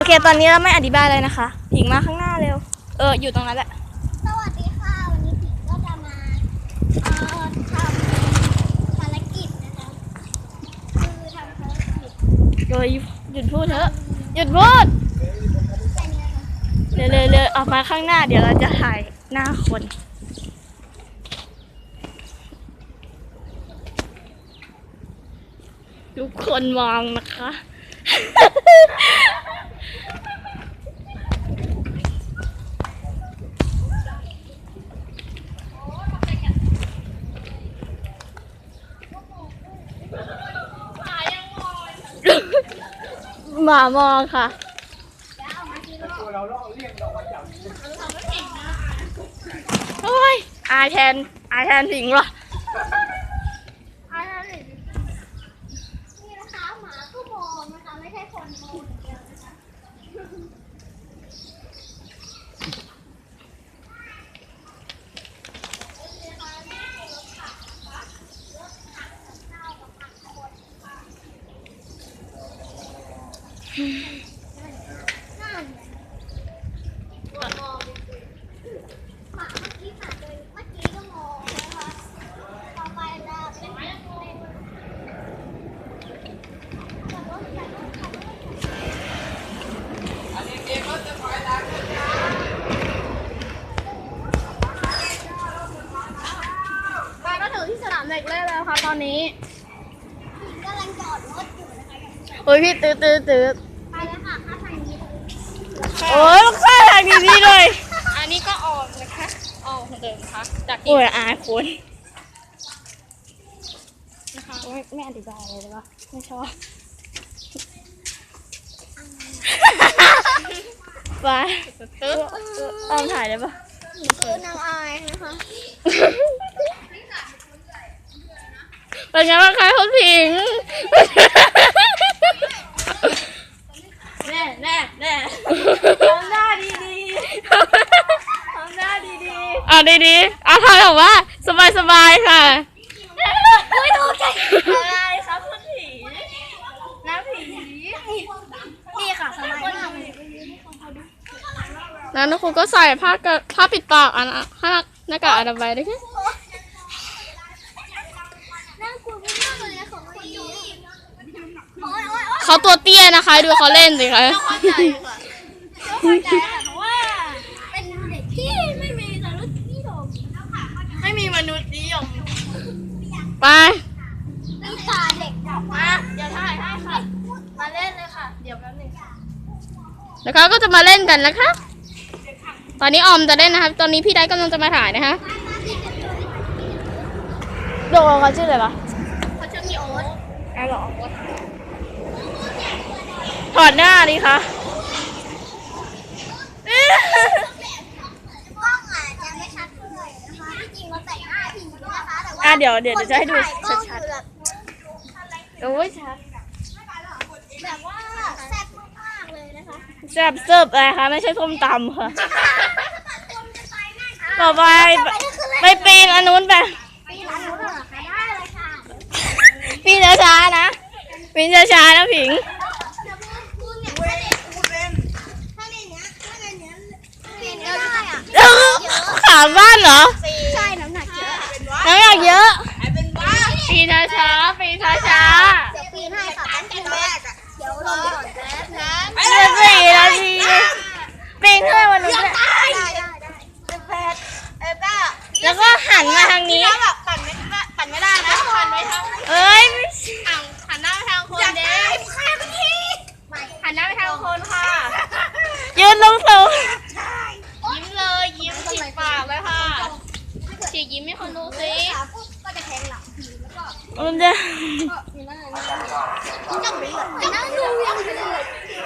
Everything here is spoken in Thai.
โอเค ตอนนี้เราไม่อธิบายเลยนะคะ ผิงมาข้างหน้าเร็ว เออ อยู่ตรงนั้นแหละ สวัสดีค่ะ วันนี้ผิงก็จะมาเอ่อทำภารกิจนะคะ คือทำภารกิจโดยหยุดพูดเถอะ หยุดพูด แค่นี้นะคะเร็วเร็วเร็วออกมาข้างหน้า เดี๋ยวเราจะถ่ายหน้าคน ทุกคนมองนะคะ หมามองค่ะ โอ้ย อายแทน อายแทนสิงเหรอ นี่นะคะหมาก็มองนะคะ ไม่ใช่คนมองอย่างเดียวนะคะ นั่นมองมองหมาเมื่อกี้หมาเดินเมื่อกี้ก็มองนะคะต่อไปจะเป็นเป็ นไปก็ถึงที่สนามเด็กเล่นแล้วค่ะตอนนี้ กำลังจอดรถอยู่นะคะ โอ้ยพี่ตื้อตื้อตื้อไปแล้วค่ะข้างทางนี้โอ้ยข้าทางดีๆเลย อันนี้ก็ออกนะคะออกเหมือนเดิมค่ะจากที่โอ้ยอายคนโอ้ยไม่อธิบายเลยได้ปะไม่ชอบไปตึ๊ดตามถ่ายได้ปะ คือนางอายนะคะ เป็นไงบ้างคะคุณผิง แน่แน่แน่ทำหน้าดีๆทำหน้าดีๆอะดีๆอะทายบอกว่าสบายๆค่ะไม่ถูกใจอะไรคะคุณผีน้าผีนี่ค่ะสบายมากเลยแล้วนักครูก็ใส่ผ้ากะผ้าปิดปากอันนะผ้าหน้ากากอนามัยด้วยค่ะ น่ากลัวมาก เลยของคนนี้โอ๊ยโอ๊ยโอ๊ยเขาตัวเตี้ยนะคะ ดูเขาเล่นสิคะเข้าใจค่ะเข้าใจค่ะเพราะว่าเป็นเด็กที่ไม่มีสารุนิยมไม่มีมนุษย์นิยมไปนิสาเด็กกลับมาเดี๋ยวถ่ายให้ค่ะ มาเล่นเลยค่ะ เดี๋ยวแป๊บนึงแล้วเขาก็จะมาเล่นกันนะคะ ตอนนี้ออมจะเล่นนะคะ ตอนนี้พี่ได้กำลังจะมาถ่ายนะคะโดเขาชื่ออะไรวะเขาจะมีโอ๊ต อ้าวเหรอถอดหน้าดิคะกล้องอาจจะไม่ชัดเท่าไหร่นะคะที่จริงเราแต่งหน้าผีนะคะแต่ว่าอะเดี๋ยวเดี๋ยวเดี๋ยวจะให้ดูคนที่ถ่ายกล้องชัดอยู่แบบโอ้ยชัดแบบว่าแซ่บมากๆเลยนะคะแซ่บเสิร์ฟอะไรคะไม่ใช่ส้มตำค่ะต่อไปไปปีนอันนู้นไป ปีร้านนู้นเหรอคะได้เลยค่ะ ปีนช้าๆนะปีนช้าๆนะผิงเดี๋ยวพูดเนี่ยถ้าเด็กถ้าในเนี้ยถ้าในเนี้ยปีนก็ได้อะขาบ้านเหรอ ใช่น้ำหนักเยอะน้ำหนักเยอะปีนช้าๆปีนช้าเดี๋ยวปีนให้ค่ะตั้งแต่แรกอะเดี๋ยวรอก่อนแป๊บนะๆจะสี่นาที ยิ้มให้คนดูสิก็จะแทงหลังแล้วก็มันจะ ก็มีหน้าหน้าจ้อลูอ